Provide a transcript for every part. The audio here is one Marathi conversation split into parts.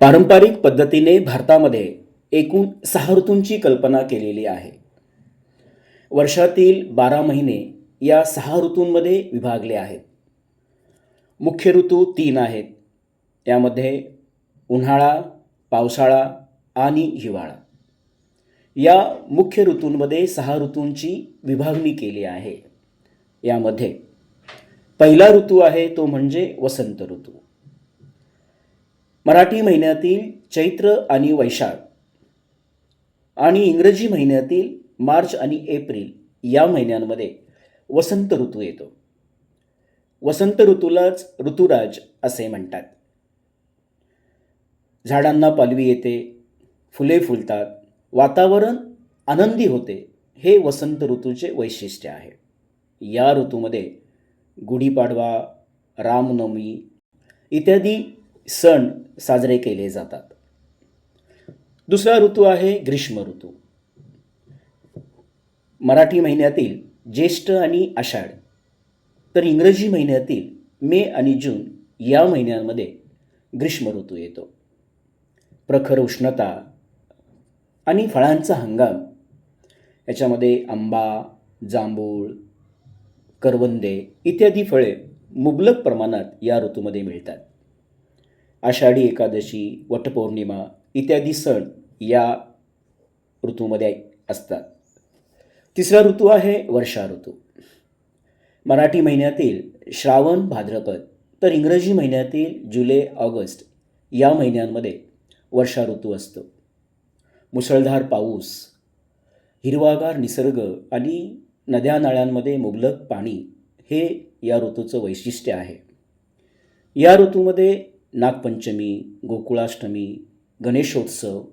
पारंपरिक पद्धतीने भारतामध्ये एकूण सहा ऋतूंची कल्पना केलेली आहे. वर्षातील बारा महिने या सहा ऋतूंमध्ये विभागले आहेत. मुख्य ऋतू तीन आहेत. यामध्ये उन्हाळा पावसाळा आणि हिवाळा. या मुख्य ऋतूंमध्ये सहा ऋतूंची विभागणी केली आहे. यामध्ये पहिला ऋतू आहे तो म्हणजे वसंत ऋतू. मराठी महिन्यातील चैत्र आणि वैशाख आणि इंग्रजी महिन्यातील मार्च आणि एप्रिल या महिन्यांमध्ये वसंत ऋतू येतो. वसंत ऋतूलाच ऋतुराज असे म्हणतात. झाडांना पालवी येते फुले फुलतात वातावरण आनंदी होते हे वसंत ऋतूचे वैशिष्ट्य आहे. या ऋतूमध्ये गुढीपाडवा रामनवमी इत्यादी सण साजरे केले जातात. दुसरा ऋतू आहे ग्रीष्म ऋतू. मराठी महिन्यातील ज्येष्ठ आणि आषाढ तर इंग्रजी महिन्यातील मे आणि जून या महिन्यांमध्ये ग्रीष्म ऋतू येतो. प्रखर उष्णता आणि फळांचा हंगाम याच्यामध्ये आंबा जांभूळ करवंदे इत्यादी फळे मुबलक प्रमाणात या ऋतूमध्ये मिळतात. आषाढी एकादशी वटपौर्णिमा इत्यादी सण या ऋतूमध्ये असतात. तिसरा ऋतू आहे वर्षा ऋतू. मराठी महिन्यातील श्रावण भाद्रपद तर इंग्रजी महिन्यातील जुलै ऑगस्ट या महिन्यांमध्ये वर्षा ऋतू असतो. मुसळधार पाऊस हिरवागार निसर्ग आणि नद्या नाळ्यांमध्ये मुबलक पाणी हे या ऋतूचं वैशिष्ट्य आहे. या ऋतूमध्ये नागपंचमी गोकुळाष्टमी गणेशोत्सव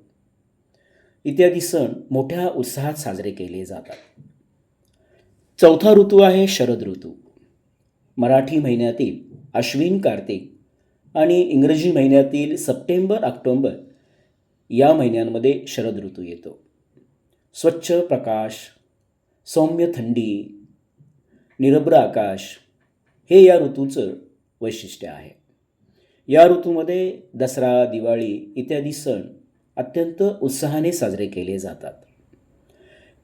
इत्यादी सण मोठ्या उत्साहात साजरे केले जातात. चौथा ऋतू आहे शरद ऋतू. मराठी महिन्यातील अश्विन कार्तिक आणि इंग्रजी महिन्यातील सप्टेंबर ऑक्टोंबर या महिन्यांमध्ये शरद ऋतू येतो. स्वच्छ प्रकाश सौम्य थंडी निरभ्र आकाश हे या ऋतूचं वैशिष्ट्य आहे. या ऋतूमध्ये दसरा दिवाळी इत्यादी सण अत्यंत उत्साहाने साजरे केले जातात.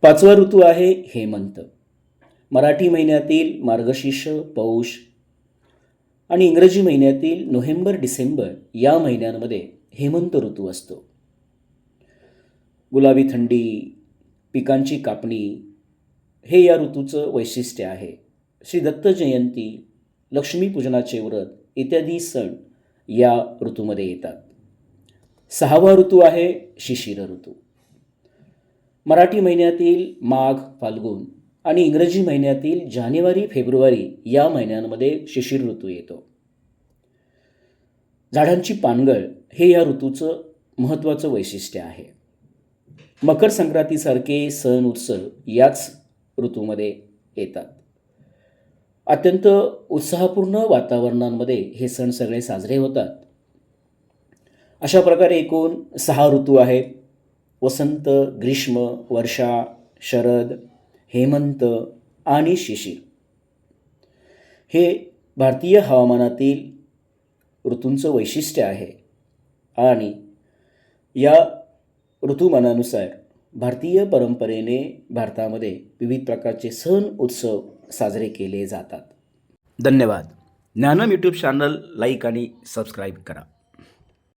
पाचवा ऋतू आहे हेमंत. मराठी महिन्यातील मार्गशीर्ष पौष आणि इंग्रजी महिन्यातील नोव्हेंबर डिसेंबर या महिन्यांमध्ये हेमंत ऋतू असतो. गुलाबी थंडी पिकांची कापणी हे या ऋतूचं वैशिष्ट्य आहे. श्री दत्त जयंती लक्ष्मीपूजनाचे व्रत इत्यादी सण या ऋतूमध्ये येतात. सहावा ऋतू आहे शिशिर ऋतू. मराठी महिन्यातील माघ फाल्गुन आणि इंग्रजी महिन्यातील जानेवारी फेब्रुवारी या महिन्यांमध्ये शिशिर ऋतू येतो. झाडांची पानगळ हे या ऋतूचं महत्त्वाचं वैशिष्ट्य आहे. मकर संक्रांतीसारखे सण उत्सव याच ऋतूमध्ये येतात. अत्यंत उत्साहपूर्ण वातावरणांमध्ये हे सण सगळे साजरे होतात. अशा प्रकारे एकूण सहा ऋतू आहेत. वसंत ग्रीष्म वर्षा शरद हेमंत आणि शिशिर. हे भारतीय हवामानातील ऋतूंचं वैशिष्ट्य आहे आणि या ऋतुमानानुसार भारतीय परंपरेने भारतामध्ये विविध प्रकारचे सण उत्सव साजरे केले जातात. धन्यवाद. ज्ञानम यूट्यूब चॅनल लाईक आणि सबस्क्राईब करा.